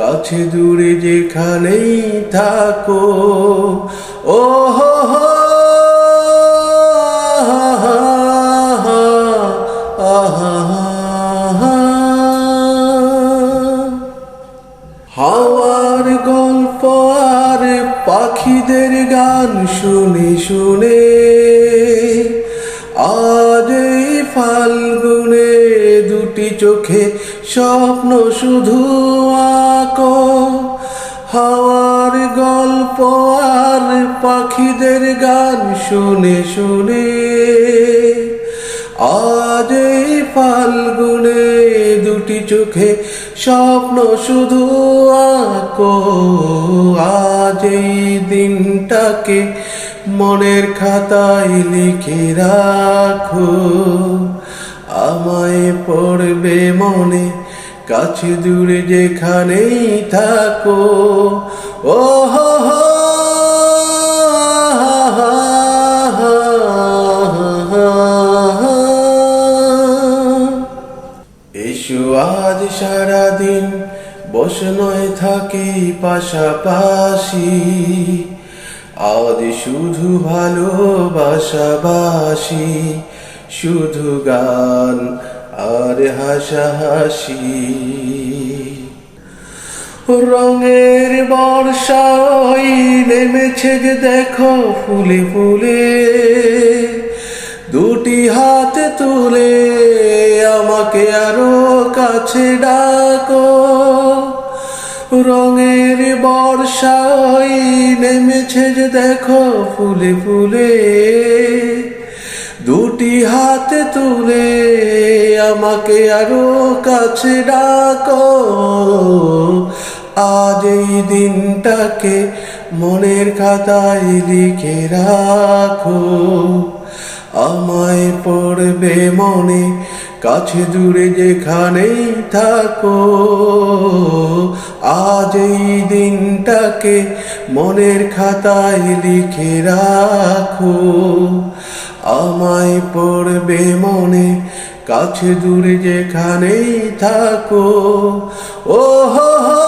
কাছে দূরে যেখানেই থাকো। ও হো হাওয়ার গল্প আর পাখিদের গান শুনে শুনে আজ ফাল্গুনে দুটি চোখে স্বপ্ন শুধু আঁকো। হাওয়ার গল্প আর পাখিদের গান শুনে শুনে। আজ এই ফাল্গুনে দুটি চোখে স্বপ্ন শুধু আঁকো। আজ এই দিনটাকে মনের খাতায় লিখে রাখো। আমায় পড়বে মনে, কাছে দূরে যেখানেই থাকো। ও হো হো এসো আজ সারাদিন, বসনয় থাকি পাশাপাশি। আজ শুধু ভালোবাসাবাসি শুধু গান আর হাসাহাসি। রঙের বর্ষাই নেমেছে যে দেখো ফুলে ফুলে, দুটি হাত তুলে আমাকে আরও কাছে ডাকো। রঙের বর্ষাই নেমেছে যে দেখো ফুলে ফুলে দুটি হাতে তুলে আমাকে আরও কাছে ডাকো। আজ এই দিনটাকে মনের খাতায় লিখে রাখো। আমায় পড়বে মনে, কাছে দূরে যেখানেই থাকো। আজ এই দিনটাকে মনের খাতায় লিখে রাখো। আমায় পড়বে মনে, কাছে দূরে যেখানেই থাকো। ও হো